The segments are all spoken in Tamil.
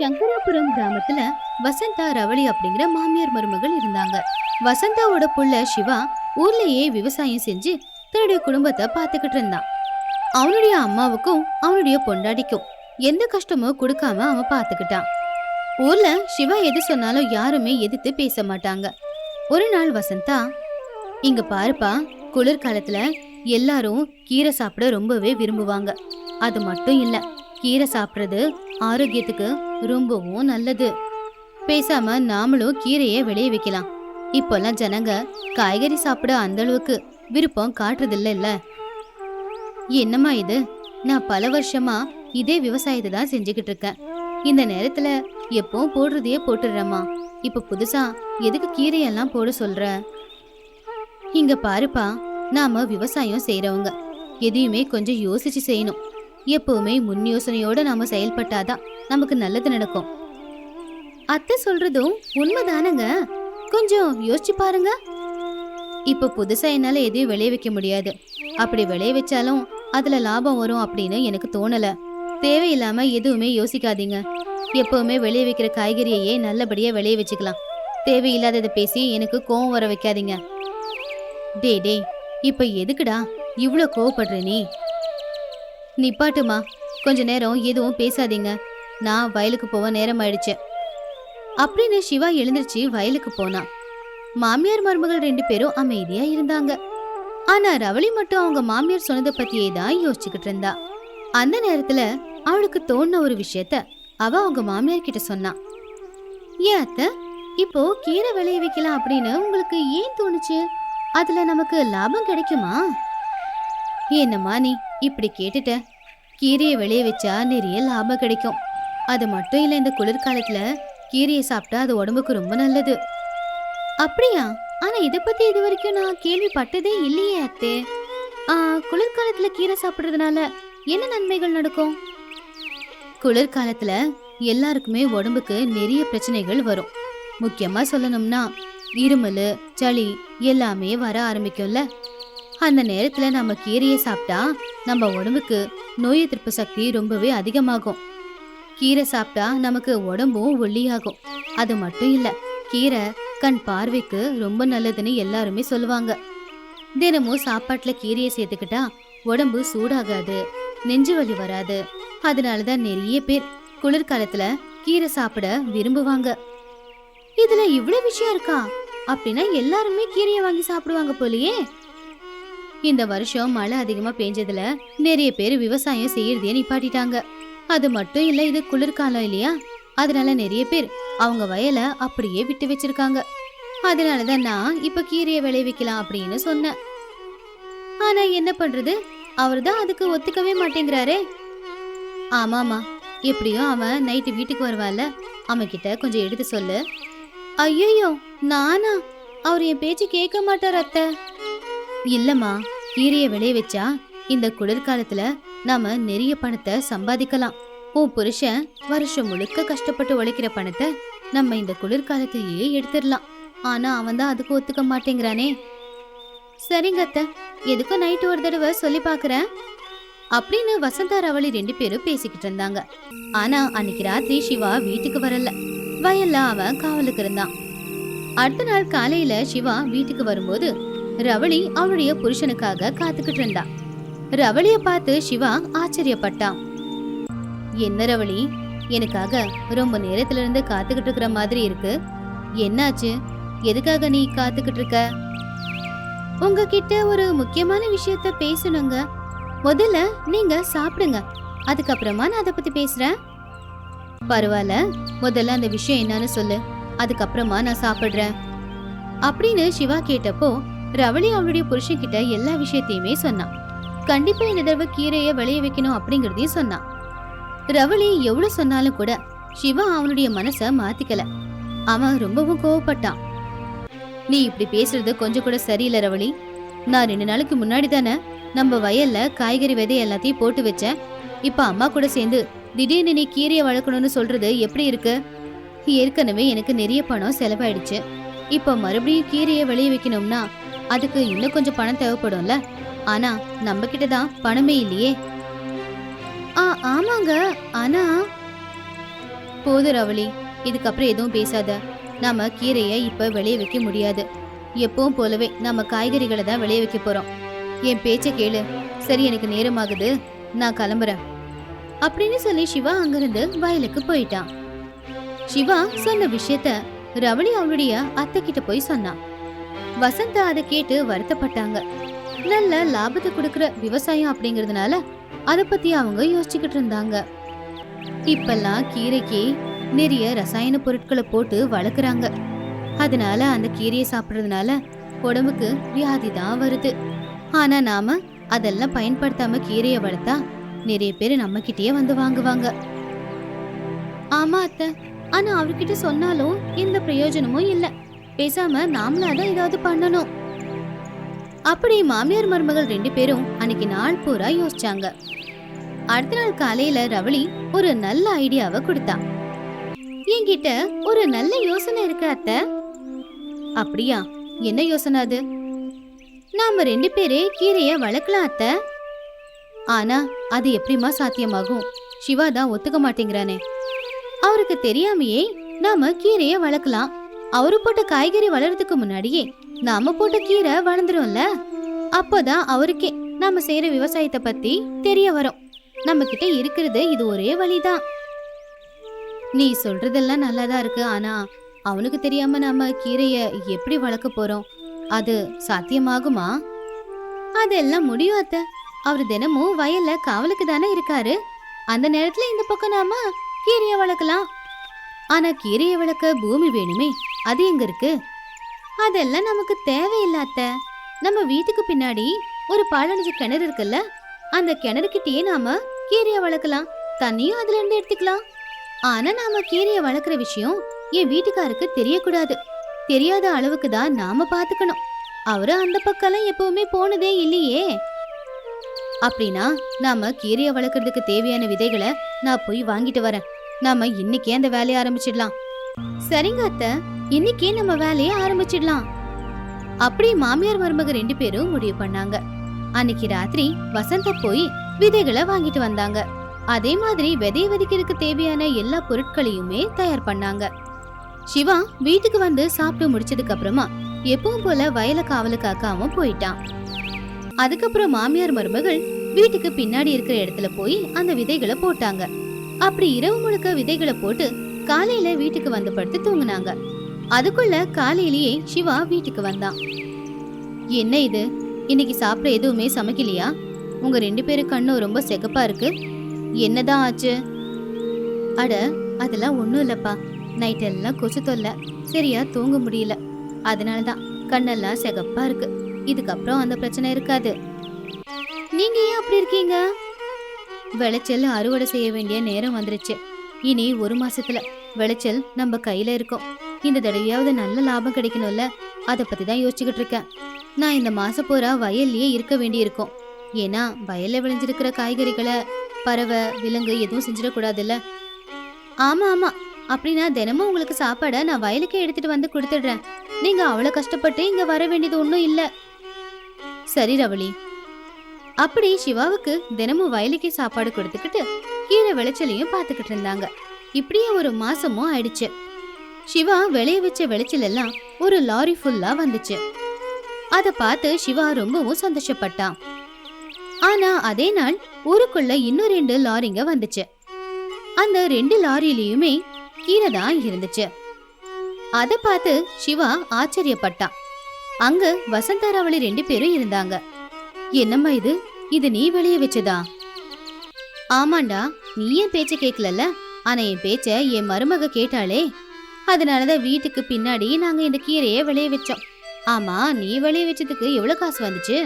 சங்கராபுரம் கிராமத்துல வசந்தா ரவளி அப்படிங்கிற மாமியார் மருமகள் இருந்தாங்க. வசந்தாவோட புள்ள சிவா ஊர்லயே விவசாயம் செஞ்சு தன்னுடைய குடும்பத்தை பார்த்துக்கிட்டு இருந்தான். அவனுடைய அம்மாவுக்கும் அவனுடைய பொண்டாடிக்கும் எந்த கஷ்டமும் கொடுக்காம அவன் பார்த்துக்கிட்டான். ஊர்ல சிவா எது சொன்னாலும் யாருமே எதிர்த்து பேச மாட்டாங்க. ஒரு நாள் வசந்தா இங்க பாருப்பா குளிர்காலத்துல எல்லாரும் கீரை சாப்பிட ரொம்பவே விரும்புவாங்க. அது மட்டும் இல்ல கீரை சாப்பிட்றது ஆரோக்கியத்துக்கு ரொம்பவும் நல்லது. பேசாம நாமளும் கீரையை விளைய வைக்கலாம். இப்போல்லாம் ஜனங்க காய்கறி சாப்பிட அந்த அளவுக்கு விருப்பம் காட்டுறதில்ல இல்ல என்னம்மா இது? நான் பல வருஷமா இதே விவசாயத்தை தான் செஞ்சுக்கிட்டு இருக்கேன். இந்த நேரத்துல எப்பவும் போடுறதையே போட்டுடுறேம்மா. இப்ப புதுசா எதுக்கு கீரையெல்லாம் போட சொல்ற? இங்க பாருப்பா நாம விவசாயம் செய்யறவங்க எதையுமே கொஞ்சம் யோசிச்சு செய்யணும். எப்பவுமே முன் யோசனையோட நாம செயல்பட்டாதான் நமக்கு நல்லது நடக்கும். அத்தை சொல்றதும் உண்மைதானங்க? கொஞ்சம் யோசிச்சு பாருங்க. இப்ப புதுசா என்னால எதையும் விளைய வைக்க முடியாது. அப்படி விளைய வச்சாலும் அதுல லாபம் வரும் அப்படின்னு எனக்கு தோணல. தேவையில்லாம எதுவுமே யோசிக்காதீங்க. எப்பவுமே விளைய வைக்கிற காய்கறியையே நல்லபடியா விளைய வச்சுக்கலாம். தேவையில்லாததை பேசி எனக்கு கோவம் வர வைக்காதீங்க. டேய் டேய் இப்ப எதுக்குடா இவ்வளோ கோவப்படுற நீ? நிப்பாட்டுமா. கொஞ்ச நேரம் எதுவும் பேசாதீங்க. நான் வயலுக்கு போக நேரம் ஆயிடுச்சு அப்படின்னு சிவா எழுந்திருச்சு வயலுக்கு போனான் மாமியார் மருமகள் ரெண்டு பேரும் அமைதியா இருந்தாங்க. ஆனா ரவளி மட்டும் அவங்க மாமியார் சொன்னதை பத்தியே தான் யோசிச்சுக்கிட்டு இருந்தா. அந்த நேரத்துல அவளுக்கு தோணுன ஒரு விஷயத்த அவ அவங்க மாமியார் கிட்ட சொன்னான் ஏன் அத்தை இப்போ கீரை விளைய வைக்கலாம் அப்படின்னு உங்களுக்கு ஏன் தோணுச்சு? அதுல நமக்கு லாபம் கிடைக்குமா? என்னம்மா நீ இப்படி கேட்டுட்ட? கீரையை விளைய வச்சா நிறைய லாபம் கிடைக்கும். அது மட்டும் இல்லை இந்த குளிர்காலத்தில் கீரையை சாப்பிட்டா அது உடம்புக்கு ரொம்ப நல்லது. அப்படியா? ஆனா இதை பத்தி இது வரைக்கும் நான் கேள்விப்பட்டதே இல்லையே அத்தே. ஆ, குளிர்காலத்துல கீரை சாப்பிட்றதுனால என்ன நன்மைகள் நடக்கும்? குளிர்காலத்துல எல்லாருக்குமே உடம்புக்கு நிறைய பிரச்சனைகள் வரும். முக்கியமா சொல்லணும்னா இருமல் சளி எல்லாமே வர ஆரம்பிக்கும்ல. அந்த நேரத்துல நம்ம கீரையை சாப்பிட்டா நம்ம உடம்புக்கு நோய் எதிர்ப்பு சக்தி ரொம்பவே அதிகமாகும். கீரை சாப்பிட்டா நமக்கு உடம்பும் ஒல்லியாகும். அது மட்டும் இல்ல கீரை கண் பார்வைக்கு ரொம்ப நல்லதுன்னு எல்லாருமே சொல்லுவாங்க. தினமும் சாப்பாட்டுல கீரையை சேர்த்துக்கிட்டா உடம்பு சூடாகாது நெஞ்சு வலி வராது. அதனாலதான் நிறைய பேர் குளிர்காலத்துல கீரை சாப்பிட விரும்புவாங்க. இதுல இவ்வளவு விஷயம் இருக்கா? அப்படின்னா எல்லாருமே கீரையை வாங்கி சாப்பிடுவாங்க போலயே. இந்த வருஷம் மழை அதிகமா பெஞ்சதுல நிறைய பேர் விவசாயம் செய்யறதையே நிப்பாட்டிட்டாங்க. அது மட்டும் இல்ல இது குளிர்காலம் இல்லையா? அதனால நிறைய பேர் அவங்க வயலை அப்படியே விட்டு வச்சிருக்காங்க. அதனாலதான் நான் இப்ப கீரையை விளைவிக்கலாம் அப்படின்னு சொன்னேன். ஆனா என்ன பண்றது? அவர்தான் அதுக்கு ஒத்துக்கவே மாட்டேங்கிறாரே. ஆமாமா எப்படியும் அவன் நைட்டு வீட்டுக்கு வருவான்ல. அவன் கிட்ட கொஞ்சம் எடுத்து சொல்லு. ஐயோ நானா? அவர் என் பேச்சு கேட்க மாட்டார் அத்தை. இல்லம்மா கீரையை விளைய வச்சா இந்த குளிர்காலத்துல நாம நிறைய பணத்தை சம்பாதிக்கலாம். உன் புருஷன் வருஷம் முழுக்க கஷ்டப்பட்டு உழைக்கிற பணத்தை நம்ம இந்த குளிர்காலத்திலேயே எடுத்துடலாம். ஆனா அவன் தான் அதுக்கு ஒத்துக்க மாட்டேங்கிறானே. சரிங்க அத்தை எதுக்கும் நைட்டு ஒரு தடவை சொல்லி பாக்குறேன் அப்படின்னு வசந்தா ரவளி ரெண்டு பேரும் பேசிக்கிட்டு இருந்தாங்க. ஆனா அன்னைக்கு ராத்திரி சிவா வீட்டுக்கு வரல. வயல்ல அவன் காவலுக்கு இருந்தான். அடுத்த நாள் காலையில சிவா வீட்டுக்கு வரும்போது ரவளி அவளுடைய புருஷனுக்காக காத்துக்கிட்டு இருந்தா. ரவளிய பார்த்து சிவா ஆச்சரியப்பட்டான். என்ன ரவளி எனக்காக ரொம்ப நேரத்துல இருந்து காத்துக்கிட்டு இருக்கிற மாதிரி இருக்கு. என்னாச்சு? எதுக்காக நீ காத்துக்கிட்டு இருக்க? உங்ககிட்ட ஒரு முக்கியமான விஷயத்த பேசணுங்க. முதல்ல நீங்க சாப்பிடுங்க. அதுக்கப்புறமா நான் அதை பத்தி பேசுறேன். பரவாயில்ல. முதல்ல அந்த விஷயம் என்னன்னு சொல்லு. அதுக்கப்புறமா நான் சாப்பிடுறேன். அப்படின்னு சிவா கேட்டப்போ ரவளி அவளுடைய புருஷன் கிட்ட எல்லா விஷயத்தையுமே சொன்னான். கண்டிப்பா இந்த தடவை கீரையை விளைய வைக்கணும் அப்படிங்கறதையும் சொன்னான். ரவளி எவ்வளவு சொன்னாலும் கூட சிவா அவனுடைய மனச மாத்திக்கல. அவன் ரொம்பவும் கோவப்பட்டான். நீ இப்படி பேசுறது கொஞ்சம் கூட சரியில்லை ரவளி நான் ரெண்டு நாளுக்கு முன்னாடி தானே நம்ம வயல்ல காய்கறி விதை எல்லாத்தையும் போட்டு வச்சேன். இப்ப அம்மா கூட சேர்ந்து திடீர்னு நீ கீரையை வளர்க்கணும்னு சொல்றது எப்படி இருக்கு? ஏற்கனவே எனக்கு நிறைய பணம் செலவாயிடுச்சு. இப்ப மறுபடியும் கீரையை விளைய வைக்கணும்னா அதுக்கு இன்னும் கொஞ்சம் பணம் தேவைப்படும்ல. ஆனா நம்ம கிட்ட தான் பணமே இல்லையே. ஆ ஆமாங்க. ஆனா போது ரவளி இதுக்கப்புறம் எதுவும் பேசாத. நாம கீரையை இப்ப விளைய வைக்க முடியாது. எப்பவும் போலவே நம்ம காய்கறிகளை தான் விளைய வைக்க போறோம். என் பேச்ச கேளு. சரி எனக்கு நேரமாகுது. நான் கிளம்புறேன். அப்படின்னு சொல்லி சிவா அங்கிருந்து வயலுக்கு போயிட்டான். சிவா சொன்ன விஷயத்த ரவளி அவளுடைய அத்தை கிட்ட போய் சொன்னான். வசந்தா அதை கேட்டு வருத்தப்பட்டாங்க. நல்ல லாபத்தை கொடுக்கற விவசாயம் அப்படிங்கறதுனால அதை பத்தி அவங்க யோசிச்சுக்கிட்டு இருந்தாங்க. இப்பெல்லாம் கீரைக்கு நிறைய ரசாயன பொருட்களை போட்டு வளர்க்குறாங்க. அதனால அந்த கீரையை சாப்பிட்றதுனால உடம்புக்கு வியாதி தான் வருது. ஆனா நாம அதெல்லாம் பயன்படுத்தாம கீரையை வளர்த்தா நிறைய பேர் நம்ம கிட்டயே வந்து வாங்குவாங்க. ஆமா அத்தை. ஆனா அவர்கிட்ட சொன்னாலும் எந்த பிரயோஜனமும் இல்லை. பேசாம நாமளாதான் ஏதாவது பண்ணணும். அப்படி மாமியார் மருமகள் ரெண்டு பேரும் அன்னைக்கு நாள் பூரா யோசிச்சாங்க. அடுத்த நாள் காலையில ரவளி ஒரு நல்ல ஐடியாவை கொடுத்தா. என்கிட்ட ஒரு நல்ல யோசனை இருக்கு அத்தை. அப்படியா? என்ன யோசனை அது? நாம ரெண்டு பேரே கீரைய வளர்க்கலாம் அத்தை. ஆனா அது எப்படிமா சாத்தியமாகும்? சிவா தான் ஒத்துக்க மாட்டேங்கிறானே. அவருக்கு தெரியாமையே நாம கீரைய வளர்க்கலாம். அவரு போட்ட காய்கறி வளர்றதுக்கு முன்னாடியே நாம போட்ட கீரை வளர்ந்துரும்ல? அப்போதான் அவருக்கே நாம செய்யற விவசாயத்தை பத்தி தெரிய வரும். நம்ம கிட்ட இருக்கிறது இது ஒரே வழிதான். நீ சொல்றதெல்லாம் நல்லாதான் இருக்கு. ஆனா அவனுக்கு தெரியாம நாம கீரைய எப்படி வளர்க்க போறோம்? அது சாத்தியமாகுமா? அதெல்லாம் முடியும் அத்தை. அவர் தினமும் வயல்ல காவலுக்கு தானே இருக்காரு. அந்த நேரத்துல இந்த பக்கம் நாம கீரையை வளர்க்கலாம். ஆனா கீரையை வளர்க்க பூமி வேணுமே. அது எங்க இருக்கு? அதெல்லாம் நமக்கு தேவையில்ல அத்தை நம்ம வீட்டுக்கு பின்னாடி ஒரு பாழடைஞ்ச கிணறு இருக்குல்ல? அந்த கிணறுக்கிட்டயே நாம கீரைய வளர்க்கலாம். தண்ணியும் அதுல இருந்து எடுத்துக்கலாம். ஆனா நாம கீரைய வளர்க்குற விஷயம் என் வீட்டுக்காருக்கு தெரியக்கூடாது. தெரியாத அளவுக்கு தான் நாம பாத்துக்கணும். அவரு அந்த பக்கம்லாம் எப்பவுமே போனதே இல்லையே. அப்படின்னா நாம கீரைய வளர்க்கறதுக்கு தேவையான விதைகளை நான் போய் வாங்கிட்டு வரேன். நாம இன்னைக்கே அந்த வேலையை ஆரம்பிச்சிடலாம். சரிங்க அத்தை. இன்னைக்கே நம்ம வேலையை ஆரம்பிச்சிடலாம். அப்படி மாமியார் மருமக ரெண்டு பேரும் முடிவு பண்ணாங்க. அன்னைக்கு ராத்திரி வசந்த போய் விதைகளை வாங்கிட்டு வந்தாங்க. அதே மாதிரி விதை விதைக்கிறதுக்கு தேவையான எல்லா பொருட்களையுமே தயார் பண்ணாங்க. சிவா வீட்டுக்கு வந்து சாப்பிட்டு முடிச்சதுக்கு அப்புறமா எப்பவும் போல வயல காவலுக்கு அக்காவும் போயிட்டான். அதுக்கப்புறம் மாமியார் மருமகள் வீட்டுக்கு பின்னாடி இருக்கிற இடத்துல போய் அந்த விதைகளை போட்டாங்க. அப்படி இரவு முழுக்க விதைகளை போட்டு காலையில வீட்டுக்கு வந்து படுத்து தூங்குனாங்க. அதுக்குள்ள காலையிலேயே சிவா வீட்டுக்கு வந்தான் என்ன இது? இன்னைக்கு சாப்பிட எதுவுமே சமைக்கலையா? உங்க ரெண்டு பேரு கண்ணும் ரொம்ப செகப்பா இருக்கு. என்னதான் ஆச்சு? அட அதெல்லாம் ஒன்றும் இல்லப்பா. நைட்டெல்லாம் கொசு தொல்லை. சரியா தூங்க முடியல. அதனாலதான் கண்ணெல்லாம் செகப்பா இருக்கு. இதுக்கப்புறம் அந்த பிரச்சனை இருக்காது. நீங்க ஏன் அப்படி இருக்கீங்க? விளைச்சல் அறுவடை செய்ய வேண்டிய நேரம் வந்துருச்சு. இனி ஒரு மாசத்துல விளைச்சல் நம்ம கையில இருக்கும். இந்த தடவையாவது நல்ல லாபம் கிடைக்கணும்ல? அதை பத்தி தான் யோசிச்சுக்கிட்டு இருக்கேன். நான் இந்த மாசம் பூரா வயல்லயே இருக்க வேண்டியிருக்கும். ஏன்னா வயல்ல விளைஞ்சிருக்கிற காய்கறிகளை பறவை விலங்கு எதுவும் செஞ்சிடக்கூடாதுல்ல? ஆமா ஆமா. அப்படின்னா தினமும் உங்களுக்கு சாப்பாடை நான் வயலுக்கே எடுத்துட்டு வந்து கொடுத்துடுறேன். நீங்க அவ்வளவு கஷ்டப்பட்டு இங்க வர வேண்டியது ஒன்றும் இல்ல. சரி ரவளி. அப்படி சிவாவுக்கு தினமும் வயலுக்கே சாப்பாடு கொடுத்துக்கிட்டு கீரை விளைச்சலையும் பார்த்துக்கிட்டு இருந்தாங்க. இப்படியே ஒரு மாசமும் ஆயிடுச்சு. சிவா விளைய வச்ச விளைச்சல் எல்லாம் ஒரு லாரி ஃபுல்லா வந்துச்சு. அத பார்த்து சிவா ரொம்பவும் சந்தோஷப்பட்டான் ஆனா அதே நாள் ஊருக்குள்ள இன்னும் ரெண்டு லாரிங்க வந்துச்சு. அந்த ரெண்டு லாரியிலயுமே கீரை தான் இருந்துச்சு. அத பார்த்து சிவா ஆச்சரியப்பட்டான் அங்க வசந்தாராவளி ரெண்டு பேரும் இருந்தாங்க. என்னம்மா இது? இது நீ வெளிய வச்சதா? ஆமாண்டா நீ என் பேச்ச கேட்கலல்ல ஆனா என் பேச்ச என் மருமக அதனால தான் வீட்டுக்கு பின்னாடி நாங்கள் இந்த கீரையை விளைய வச்சோம். ஆமாம் நீ விளைய வச்சதுக்கு எவ்வளோ காசு வந்துச்சு?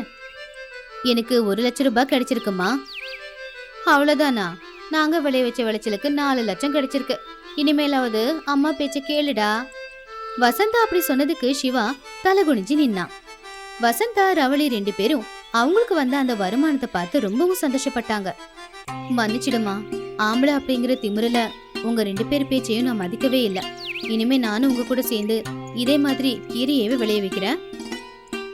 எனக்கு ஒரு லட்சம் ரூபாய் கிடைச்சிருக்குமா? அவ்வளோதானா நாங்கள் விளைய வச்ச விளைச்சலுக்கு நாலு லட்சம் கிடைச்சிருக்கு. இனிமேலாவது அம்மா பேச்ச கேளுடா. வசந்தா அப்படி சொன்னதுக்கு சிவா தலை குனிஞ்சு நின்னான் வசந்தா ரவளி ரெண்டு பேரும் அவங்களுக்கு வந்த அந்த வருமானத்தை பார்த்து ரொம்பவும் சந்தோஷப்பட்டாங்க. மன்னிச்சிடுமா ஆம்பளை அப்படிங்கிற திமிருல உங்க ரெண்டு பேர் பேச்சையும் நான் மதிக்கவே இல்லை. இனிமே நானும் உங்க கூட சேர்ந்து இதே மாதிரி கீரையவே விளைய வைக்கிறேன்.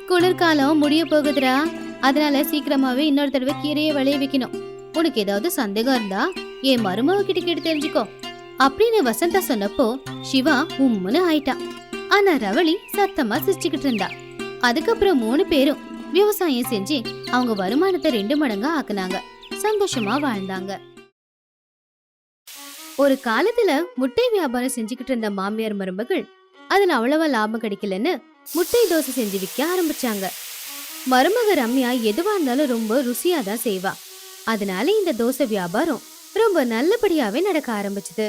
குளிர்காலம் முடிய போகுதுடா. அதனால சீக்கிரமாவே இன்னொரு தடவை கீரையை விளைய வைக்கணும். உனக்கு ஏதாவது சந்தேகம் இருந்தா என் மருமக கிட்ட கேட்டு தெரிஞ்சுக்கோ. அப்படின்னு வசந்தா சொன்னப்போ சிவா உம்முன்னு ஆயிட்டான் ஆனா ரவளி சத்தமா சிரிச்சுக்கிட்டு இருந்தா. அதுக்கப்புறம் மூணு பேரும் விவசாயம் செஞ்சு அவங்க வருமானத்தை ரெண்டு மடங்கா ஆக்குனாங்க. சந்தோஷமா வாழ்ந்தாங்க. ஒரு காலத்துல முட்டை வியாபாரம் செஞ்சுக்கிட்டு இருந்த மாமியார் மருமகள் அதுல அவ்வளவா லாபம் கிடைக்கலன்னு முட்டை தோசை செஞ்சு விற்க ஆரம்பிச்சாங்க. மருமக ரம்யா எதுவா இருந்தாலும் ரொம்ப ருசியா தான் செய்வா. அதனால இந்த தோசை வியாபாரம் ரொம்ப நல்லபடியாவே நடக்க ஆரம்பிச்சது.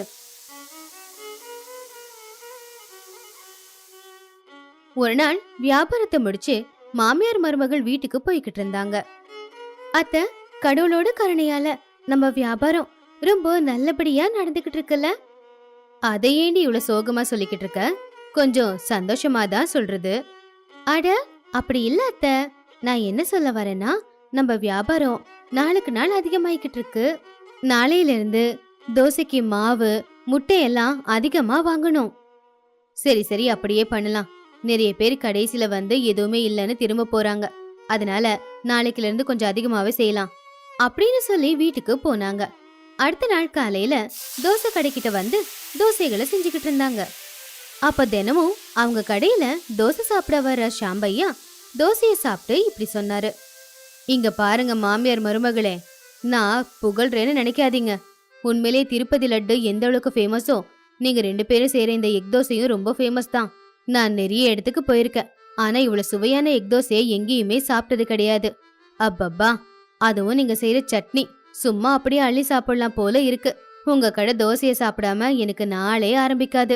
ஒரு நாள் வியாபாரத்தை முடிச்சு மாமியார் மருமகள் வீட்டுக்கு போய்கிட்டு இருந்தாங்க. அத்த கடவுளோட கருணையால நம்ம வியாபாரம் ரொம்ப நல்லபடியா நடந்துகிட்டு இருக்குல்ல? அதை ஏண்டி இவ்வளவு சோகமா சொல்லிக்கிட்டு இருக்க? கொஞ்சம் சந்தோஷமா தான் சொல்றது. அட அப்படி இல்ல அத்த. நான் என்ன சொல்ல வரேன்னா நம்ம வியாபாரம் நாளுக்கு நாள் அதிகமாயிக்கிட்டு இருக்கு. நாளையில இருந்து தோசைக்கு மாவு முட்டையெல்லாம் அதிகமா வாங்கணும். சரி சரி அப்படியே பண்ணலாம். நிறைய பேர் கடைசில வந்து எதுவுமே இல்லைன்னு திரும்ப போறாங்க. அதனால நாளைக்குல இருந்து கொஞ்சம் அதிகமாவே செய்யலாம். அப்படின்னு சொல்லி வீட்டுக்கு போனாங்க. அடுத்த நாள் காலையில தோசை கடைக்கிட்ட வந்து தோசைகளை செஞ்சுக்கிட்டு இருந்தாங்க. அப்ப தினமும் அவங்க கடையில தோசை சாப்பிட வர்ற ஷாம்பையா தோசையை சாப்பிட்டு இப்படி சொன்னாரு. இங்க பாருங்க மாமியார் மருமகளே நான் புகழ்றேன்னு நினைக்காதீங்க. உண்மையிலே திருப்பதி லட்டு எந்த அளவுக்கு ஃபேமஸோ நீங்க ரெண்டு பேரும் செய்யற இந்த எக் தோசையும் ரொம்ப ஃபேமஸ் தான். நான் நிறைய இடத்துக்கு போயிருக்கேன். ஆனா இவ்வளவு சுவையான எக் தோசையை எங்கேயுமே சாப்பிட்டது கிடையாது. அப்பப்பா அதுவும் நீங்க செய்யற சட்னி. சும்மா அப்படியே அள்ளி சாப்பிடலாம் போல இருக்கு. உங்க கடை தோசையை சாப்பிடாம எனக்கு நாளே ஆரம்பிக்காது.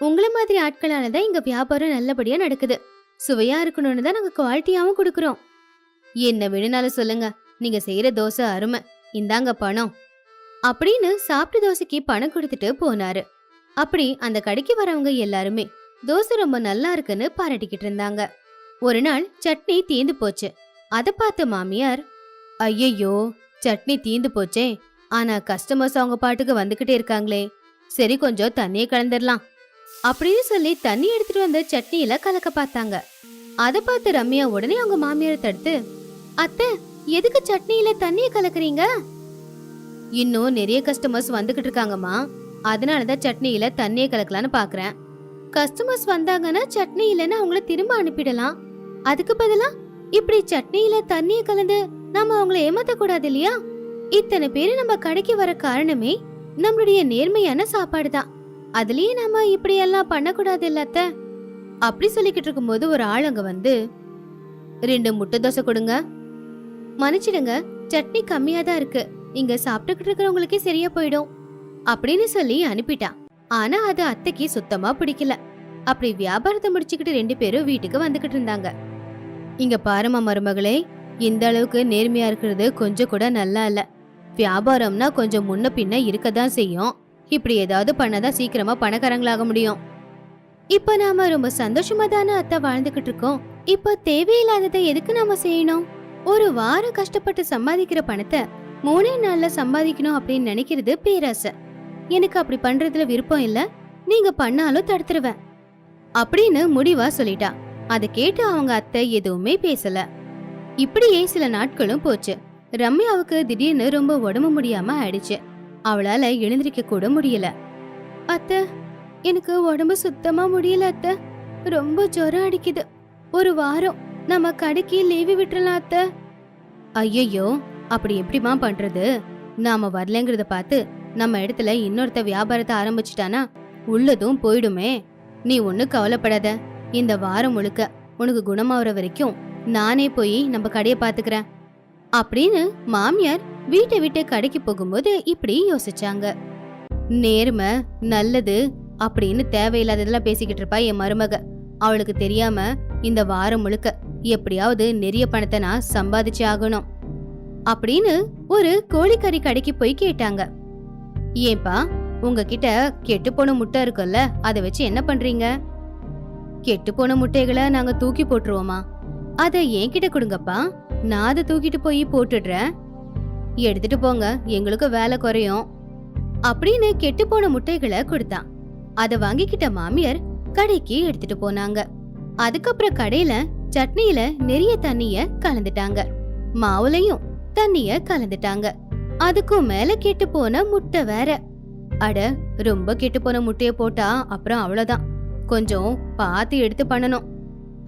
உங்கள மாதிரி ஆட்களால தான் இங்க வியாபாரம் நல்லபடியா நடக்குது. சுவையா இருக்கணும்னு தான் நாங்க குவாலிட்டியாவும் கொடுக்குறோம். என்ன வேணும்னாலும் சொல்லுங்க. நீங்க செய்யற தோசை அருமை. இந்தாங்க பணம். அப்படின்னு சாப்பிட்டு தோசைக்கு பணம் கொடுத்துட்டு போனாரு. அப்படி அந்த கடைக்கு வரவங்க எல்லாருமே தோசை ரொம்ப நல்லா இருக்குன்னு பாராட்டிக்கிட்டு இருந்தாங்க. ஒரு நாள் சட்னி தீந்து போச்சு. அத பார்த்த மாமியார் ஐயையோ சட்னி தீந்து போச்சே. ஆனா கஸ்டமர்ஸ் அவங்க பாட்டுக்கு வந்துகிட்டே இருக்காங்களே. சரி கொஞ்சம் தண்ணியை கலந்துடலாம் அப்படின்னு சொல்லி தண்ணி எடுத்துட்டு வந்து சட்னியில கலக்க பார்த்தாங்க. அத பார்த்து ரம்யா உடனே அவங்க மாமியார் தடுத்து அத்தை எதுக்கு சட்னியில தண்ணிய கலக்குறீங்க? இன்னும் நிறைய கஸ்டமர்ஸ் வந்துகிட்டு இருக்காங்கம்மா. அதனாலதான் சட்னியில தண்ணியை கலக்கலான்னு பாக்குறேன். கஸ்டமர்ஸ் வந்தாங்கன்னா சட்னி இல்லைன்னா அவங்கள திரும்ப அனுப்பிடலாம். அதுக்கு பதிலா இப்படி சட்னியில தண்ணியை கலந்து நாம அவங்கள ஏமாத்த கூடாது இல்லையா இத்தனை பேர் நம்ம கடைக்கு வர காரணமே நம்மளுடைய நேர்மையான சாப்பாடு தான் அதுலயே நாம இப்படி எல்லாம் பண்ணக்கூடாது இல்ல அத்தை. அப்படி சொல்லிக்கிட்டு இருக்கும்போது ஒரு ஆள் அங்க வந்து ரெண்டு முட்டை தோசை கொடுங்க. மன்னிச்சிடுங்க சட்னி கம்மியா தான் இருக்கு. இங்க சாப்பிட்டுக்கிட்டு இருக்கிறவங்களுக்கே சரியா போயிடும். அப்படின்னு சொல்லி அனுப்பிட்டான் ஆனா அது அத்தைக்கு சுத்தமா பிடிக்கல. அப்படி வியாபாரத்தை முடிச்சுக்கிட்டு ரெண்டு பேரும் வீட்டுக்கு வந்துகிட்டு இருந்தாங்க. இங்க பாருமா மருமகளே இந்த அளவுக்கு நேர்மையா இருக்கிறது கொஞ்சம் கூட நல்லா இல்ல. வியாபாரம்னா கொஞ்சம் முன்ன பின்ன இருக்கதான் செய்யும். இப்படி ஏதாவது பண்ணாதான் சீக்கிரமா பணக்காரங்களாக முடியும். இப்ப நாம ரொம்ப சந்தோஷமா தானே அத்தை வாழ்ந்துகிட்டு இருக்கோம். இப்ப தேவையில்லாததை எதுக்கு நாம செய்யணும்? ஒரு வாரம் கஷ்டப்பட்டு சம்பாதிக்கிற பணத்தை மூணே நாள்ல சம்பாதிக்கணும் அப்படின்னு நினைக்கிறது பேராசை. எனக்கு அப்படி பண்றதுல விருப்பம் இல்ல. நீங்க பண்ணாலும் தடுத்துருவேன். அப்படின்னு முடிவா சொல்லிட்டா. அதை கேட்டு அவங்க அத்தை எதுவுமே பேசல. இப்படியே சில நாட்களும் போச்சு. ரம்யாவுக்கு திடீர்னு ரொம்ப உடம்பு முடியாம ஆயிடுச்சு. அவளால எழுந்திருக்க கூட முடியல. அத்த எனக்கு உடம்பு சுத்தமா முடியல அத்த. ரொம்ப ஜுரம் அடிக்குது. ஒரு வாரம் நம்ம கடைக்கு லீவு விட்டுறலாம் அத்தை. ஐயோ அப்படி எப்படிமா பண்றது? நாம வரலங்கிறத பார்த்து நம்ம இடத்துல இன்னொருத்த வியாபாரத்தை ஆரம்பிச்சிட்டானா உள்ளதும் போயிடுமே. நீ ஒண்ணு கவலைப்படாத. இந்த வாரம் முழுக்க உனக்கு குணமாவற வரைக்கும் நானே போய் நம்ம கடையை பாத்துக்கிறேன் அப்படின்னு மாமியார் வீட்டை விட்டு கடைக்கு போகும்போது இப்படி யோசிச்சாங்க. நேர்மை நல்லது அப்படின்னு தேவையில்லாததெல்லாம் பேசிக்கிட்டு இருப்பா என் மருமக. அவளுக்கு தெரியாம இந்த வாரம் முழுக்க எப்படியாவது நிறைய பணத்தை நான் சம்பாதிச்சு ஆகணும் அப்படின்னு ஒரு கோழிக்கறி கடைக்கு போய் கேட்டாங்க. ஏன்பா உங்ககிட்ட கெட்டு போன முட்டை இருக்குல்ல அதை வச்சு என்ன பண்றீங்க? கெட்டு போன முட்டைகளை நாங்க தூக்கி போட்டுருவோமா. அத என்கிட்ட கொடுங்கப்பா. நான் அதை தூக்கிட்டு போய் போட்டுடுறேன். எடுத்துட்டு போங்க எங்களுக்கு வேலை குறையும். அப்படின்னு கெட்டு போன முட்டைகளை கொடுத்தான். அத வாங்கிக்கிட்ட மாமியார் கடைக்கு எடுத்துட்டு போனாங்க. அதுக்கப்புறம் கடையில சட்னியில நிறைய தண்ணிய கலந்துட்டாங்க. மாவுலையும் தண்ணிய கலந்துட்டாங்க. அதுக்கும் மேல கெட்டு போன முட்டை வேற. அட ரொம்ப கெட்டு போன முட்டைய போட்டா அப்புறம் அவ்வளவுதான். கொஞ்சம் பார்த்து எடுத்து பண்ணணும்.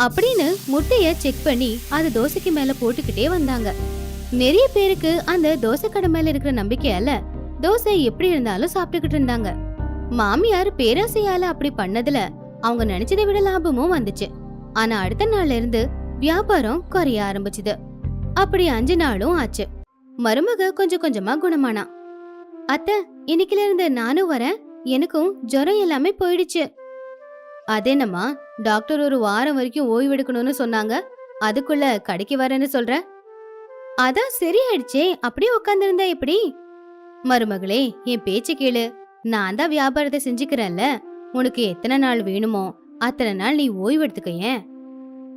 அப்படின்னு முட்டைய செக் பண்ணி அது தோசைக்கு மேல போட்டுக்கிட்டே வந்தாங்க. நிறைய பேருக்கு அந்த தோசை கடை மேல இருக்கிற நம்பிக்கையால தோசை எப்படி இருந்தாலும் சாப்பிட்டுக்கிட்டு இருந்தாங்க. மாமியார் பேராசையால அப்படி பண்ணதுல அவங்க நினைச்சதை விட லாபமும் வந்துச்சு. ஆனா அடுத்த நாள்ல இருந்து வியாபாரம் குறைய ஆரம்பிச்சுது. அப்படி அஞ்சு நாளும் ஆச்சு. மருமக கொஞ்சம் கொஞ்சமா குணமானா. அத்த இன்னைக்குல இருந்து நானும் வரேன். எனக்கும் ஜுரம் எல்லாமே போயிடுச்சு. அதேனம்மா டாக்டர் ஒரு வாரம் வரைக்கும் ஓய்வெடுக்கணும்னு சொன்னாங்க. அதுக்குள்ள கடைக்கு வரேன்னு சொல்ற அதான் சரியாயிடுச்சே அப்படியே உட்காந்துருந்தா எப்படி? மருமகளே என் பேச்சு கேளு. நான் தான் வியாபாரத்தை செஞ்சுக்கிறேன்ல. உனக்கு எத்தனை நாள் வேணுமோ அத்தனை நாள் நீ ஓய்வு எடுத்துக்க ஏன்?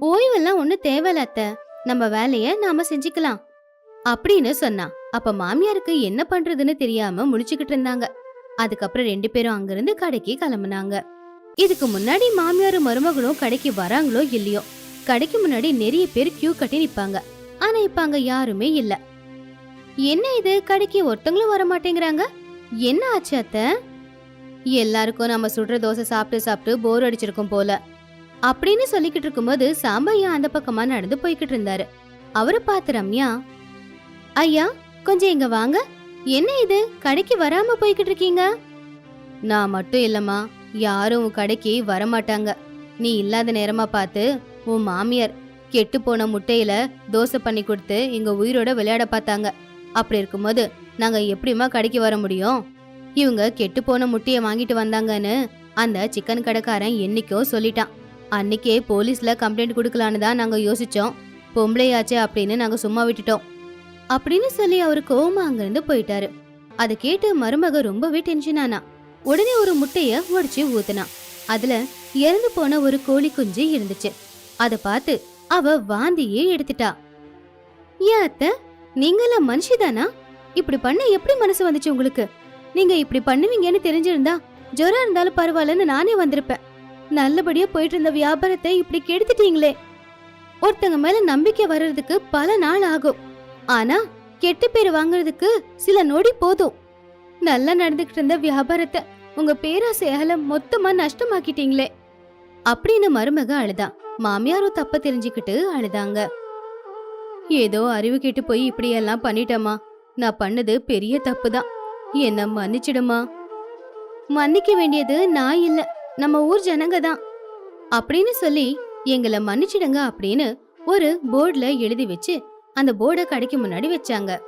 ஓய்வெல்லாம் ஒன்னும் தேவையில்ல அத்த. நம்ம வேலைய நாம செஞ்சுக்கலாம். அப்படின்னு சொன்னா அப்ப மாமியாருக்கு என்ன பண்றதுன்னு தெரியாம முடிச்சுக்கிட்டு இருந்தாங்க. அதுக்கப்புறம் ரெண்டு பேரும் அங்கிருந்து கடைக்கு கிளம்புனாங்க. இதுக்கு முன்னாடி மாமியாரும் மருமகளும் கடைக்கு வராங்களோ இல்லையோ? கடைக்கு முன்னாடி நிறைய பேர் கியூ கட்டி நிப்பாங்க. ஆனா இப்ப அங்க யாருமே இல்ல. என்ன இது? கடைக்கு ஒருத்தங்களும் வர மாட்டேங்கிறாங்க? என்ன ஆச்சு அத்தை? எல்லாருக்கும் நம்ம சுடுற தோசை சாப்பிட்டு சாப்பிட்டு போர் அடிச்சிருக்கும் போல. அப்படின்னு சொல்லிக்கிட்டு இருக்கும்போது சாம்பையா அந்த பக்கமா நடந்து போய்கிட்டு இருந்தாரு. அவரை பார்த்து ரம்யா ஐயா கொஞ்சம் இங்க வாங்க. என்ன இது? கடைக்கு வராம போய்கிட்டு இருக்கீங்க? நான் மட்டும் இல்லம்மா. யாரும் உன் கடைக்கு வரமாட்டாங்க. நீ இல்லாத நேரமா பார்த்து உன் மாமியார் கெட்டு போன முட்டையில தோசை பண்ணி கொடுத்து எங்க உயிரோட விளையாட பார்த்தாங்க. அப்படி இருக்கும்போது நாங்க எப்படிம்மா கடைக்கு வர முடியும்? இவங்க கெட்டு போன முட்டைய வாங்கிட்டு வந்தாங்கன்னு அந்த சிக்கன் கடைக்காரன் என்னைக்கோ சொல்லிட்டான். அன்னைக்கே போலீஸ்ல கம்ப்ளைண்ட் கொடுக்கலான்னு தான் நாங்க யோசிச்சோம். பொம்பளையாச்சே அப்படின்னு நாங்க சும்மா விட்டுட்டோம். அப்படின்னு சொல்லி அவரு கோவமா அங்கிருந்து போயிட்டாரு. அதை கேட்டு மருமக ரொம்பவே டென்ஷன் ஆனா. உடனே ஒரு முட்டைய உடைச்சு ஊத்துனான் அதுல இறந்து போன ஒரு கோழி குஞ்சு இருந்துச்சு. அத பார்த்து அவ வாந்தியே எடுத்துட்டா. ஏன் நீங்க நீங்கெல்லாம் மனுஷிதானா? இப்படி பண்ண எப்படி மனசு வந்துச்சு உங்களுக்கு? நீங்க இப்படி பண்ணுவீங்கன்னு தெரிஞ்சிருந்தா ஜுரம் இருந்தாலும் பரவாயில்லன்னு நானே வந்திருப்பேன். நல்லபடியா போயிட்டு இருந்த வியாபாரத்தை இப்படி கெடுத்துட்டீங்களே. ஒருத்தங்க மேல நம்பிக்கை வர்றதுக்கு பல நாள் ஆகும். ஆனா கெட்ட பேர் வாங்குறதுக்கு சில நொடி போதும். நல்லா நடந்துகிட்டு இருந்த வியாபாரத்தை உங்க பேராசையால மொத்தமா நஷ்டமாக்கிட்டீங்களே. அப்படின்னு மருமக அழுதா. மாமியாரும் தப்ப தெரிஞ்சுக்கிட்டு அழுதாங்க. ஏதோ அறிவு கேட்டு போய் இப்படியெல்லாம் பண்ணிட்டேமா. நான் பண்ணது பெரிய தப்பு தான் என்ன மன்னிச்சிடுமா. மன்னிக்க வேண்டியது நான் இல்ல நம்ம ஊர் ஜனங்க தான் அப்படின்னு சொல்லி எங்களை மன்னிச்சிடுங்க அப்படின்னு ஒரு போர்டுல எழுதி வச்சு அந்த போர்டை கடைக்கு முன்னாடி வச்சாங்க.